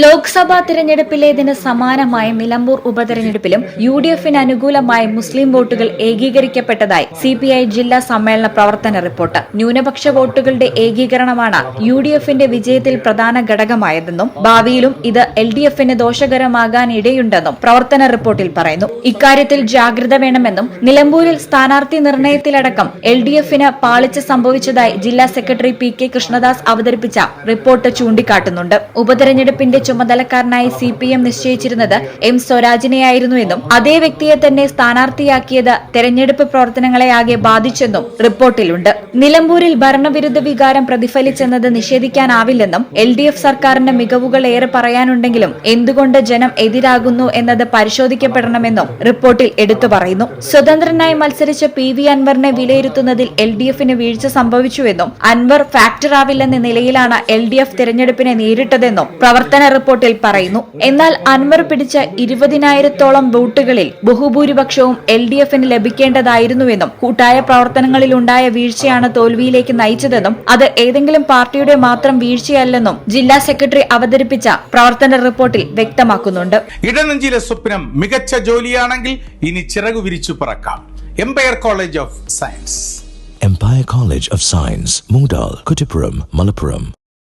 ലോക്സഭാ തിരഞ്ഞെടുപ്പിലേതിന് സമാനമായ Nilambur ഉപതെരഞ്ഞെടുപ്പിലും U D എഫിന് അനുകൂലമായി മുസ്ലിം വോട്ടുകൾ ഏകീകരിക്കപ്പെട്ടതായി സി പി ഐ ജില്ലാ സമ്മേളന പ്രവർത്തന റിപ്പോർട്ട്. ന്യൂനപക്ഷ വോട്ടുകളുടെ ഏകീകരണമാണ് യു ഡി എഫിന്റെ വിജയത്തിൽ പ്രധാന ഘടകമായതെന്നും ഭാവിയിലും ഇത് എൽ ഡി എഫിന് ദോഷകരമാകാനിടയുണ്ടെന്നും പ്രവർത്തന റിപ്പോർട്ടിൽ പറയുന്നു. ഇക്കാര്യത്തിൽ ജാഗ്രത വേണമെന്നും നിലമ്പൂരിൽ സ്ഥാനാർത്ഥി നിർണയത്തിലടക്കം എൽ ഡി എഫിന് പാളിച്ച സംഭവിച്ചതായി ജില്ലാ സെക്രട്ടറി പി കെ കൃഷ്ണദാസ് അവതരിപ്പിച്ച റിപ്പോർട്ട് ചൂണ്ടിക്കാട്ടുന്നുണ്ട്. ഉപതെരഞ്ഞെടുപ്പിന്റെ ചുമതലക്കാരനായി സി പി എം നിശ്ചയിച്ചിരുന്നത് എം സ്വരാജിനെയായിരുന്നു എന്നും അതേ വ്യക്തിയെ തന്നെ സ്ഥാനാർത്ഥിയാക്കിയത് തെരഞ്ഞെടുപ്പ് പ്രവർത്തനങ്ങളെ ആകെ ബാധിച്ചെന്നും റിപ്പോർട്ടിലുണ്ട്. നിലമ്പൂരിൽ ഭരണവിരുദ്ധ വികാരം പ്രതിഫലിച്ചെന്നത് നിഷേധിക്കാനാവില്ലെന്നും എൽ ഡി എഫ് സർക്കാരിന്റെ മികവുകൾ ഏറെ പറയാനുണ്ടെങ്കിലും എന്തുകൊണ്ട് ജനം എതിരാകുന്നു എന്നത് പരിശോധിക്കപ്പെടണമെന്നും റിപ്പോർട്ടിൽ എടുത്തു പറയുന്നു. സ്വതന്ത്രനായി മത്സരിച്ച പി വി അൻവറിനെ വിലയിരുത്തുന്നതിൽ എൽ ഡി എഫിന് വീഴ്ച സംഭവിച്ചുവെന്നും അൻവർ ഫാക്ടറാവില്ലെന്ന നിലയിലാണ് എൽ ഡി എഫ് തെരഞ്ഞെടുപ്പിനെ നേരിട്ടതെന്നും പ്രവർത്തന റിപ്പോർട്ടിൽ പറയുന്നു. എന്നാൽ അൻവർ പിടിച്ച ഇരുപതിനായിരത്തോളം വോട്ടുകളിൽ ബഹുഭൂരിപക്ഷവും എൽ ഡി എഫിന് ലഭിക്കേണ്ടതായിരുന്നുവെന്നും കൂട്ടായ പ്രവർത്തനങ്ങളിലുണ്ടായ വീഴ്ചയാണ് തോൽവിയിലേക്ക് നയിച്ചതെന്നും അത് ഏതെങ്കിലും പാർട്ടിയുടെ മാത്രം വീഴ്ചയല്ലെന്നും ജില്ലാ സെക്രട്ടറി അവതരിപ്പിച്ച പ്രവർത്തന റിപ്പോർട്ടിൽ വ്യക്തമാക്കുന്നുണ്ട്. ഇടനെഞ്ചിലെ സ്വപ്നം മികച്ച ജോലിയാണെങ്കിൽ ഇനി ചിറകു വിരിച്ചു പറക്കാം. Empire college of science empire college of science Moondal, Kuttipuram, Malappuram.